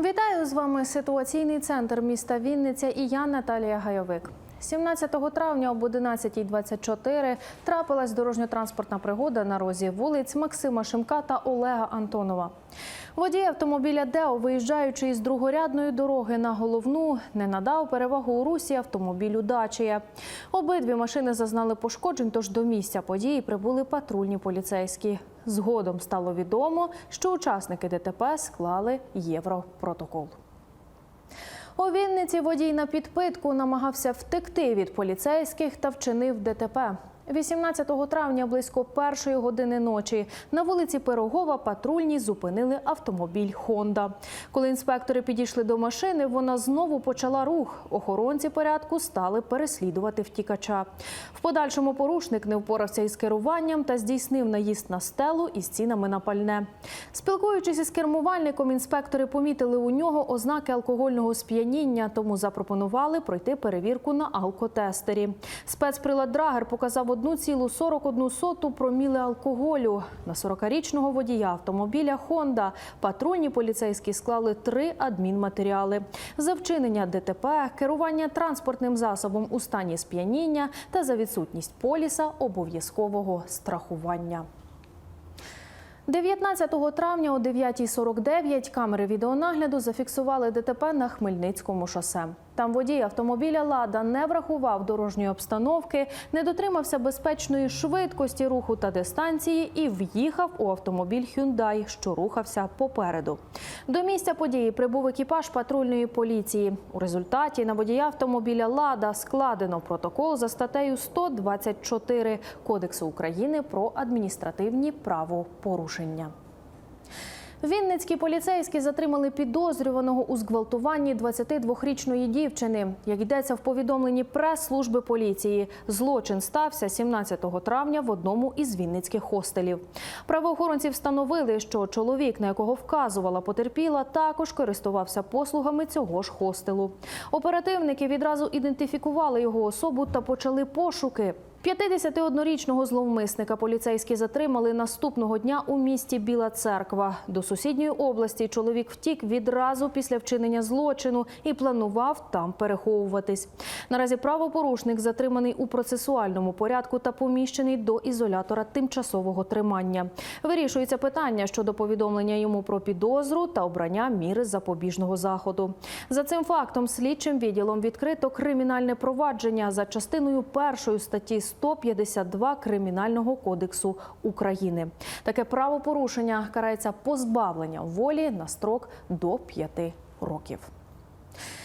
Вітаю з вами ситуаційний центр міста Вінниця і я Наталія Гайовик. 17 травня об 11.24 трапилась дорожньо-транспортна пригода на розі вулиць Максима Шимка та Олега Антонова. Водій автомобіля Део, виїжджаючи із другорядної дороги на головну, не надав перевагу у русі автомобілю Дачія. Обидві машини зазнали пошкоджень, тож до місця події прибули патрульні поліцейські. Згодом стало відомо, що учасники ДТП склали європротокол. У Вінниці водій на підпитку намагався втекти від поліцейських та вчинив ДТП. 18 травня близько першої години ночі на вулиці Пирогова патрульні зупинили автомобіль Хонда. Коли інспектори підійшли до машини, вона знову почала рух. Охоронці порядку стали переслідувати втікача. В подальшому порушник не впорався із керуванням та здійснив наїзд на стелу із цінами на пальне. Спілкуючись із кермувальником, інспектори помітили у нього ознаки алкогольного сп'яніння, тому запропонували пройти перевірку на алкотестері. Спецприлад Драгер показав 1,41 проміли алкоголю. На 40-річного водія автомобіля «Хонда» патрульні поліцейські склали три адмінматеріали. За вчинення ДТП, керування транспортним засобом у стані сп'яніння та за відсутність поліса обов'язкового страхування. 19 травня о 9.49 камери відеонагляду зафіксували ДТП на Хмельницькому шосе. Там водій автомобіля «Лада» не врахував дорожньої обстановки, не дотримався безпечної швидкості руху та дистанції і в'їхав у автомобіль «Хюндай», що рухався попереду. До місця події прибув екіпаж патрульної поліції. У результаті на водія автомобіля «Лада» складено протокол за статтею 124 Кодексу України про адміністративні правопорушення. Вінницькі поліцейські затримали підозрюваного у зґвалтуванні 22-річної дівчини. Як йдеться в повідомленні прес-служби поліції, злочин стався 17 травня в одному із вінницьких хостелів. Правоохоронці встановили, що чоловік, на якого вказувала потерпіла, також користувався послугами цього ж хостелу. Оперативники відразу ідентифікували його особу та почали пошуки. 51-річного зловмисника поліцейські затримали наступного дня у місті Біла Церква. До сусідньої області чоловік втік відразу після вчинення злочину і планував там переховуватись. Наразі правопорушник затриманий у процесуальному порядку та поміщений до ізолятора тимчасового тримання. Вирішується питання щодо повідомлення йому про підозру та обрання міри запобіжного заходу. За цим фактом слідчим відділом відкрито кримінальне провадження за частиною першої статті 152 Кримінального кодексу України. Таке правопорушення карається позбавленням волі на строк до 5 років.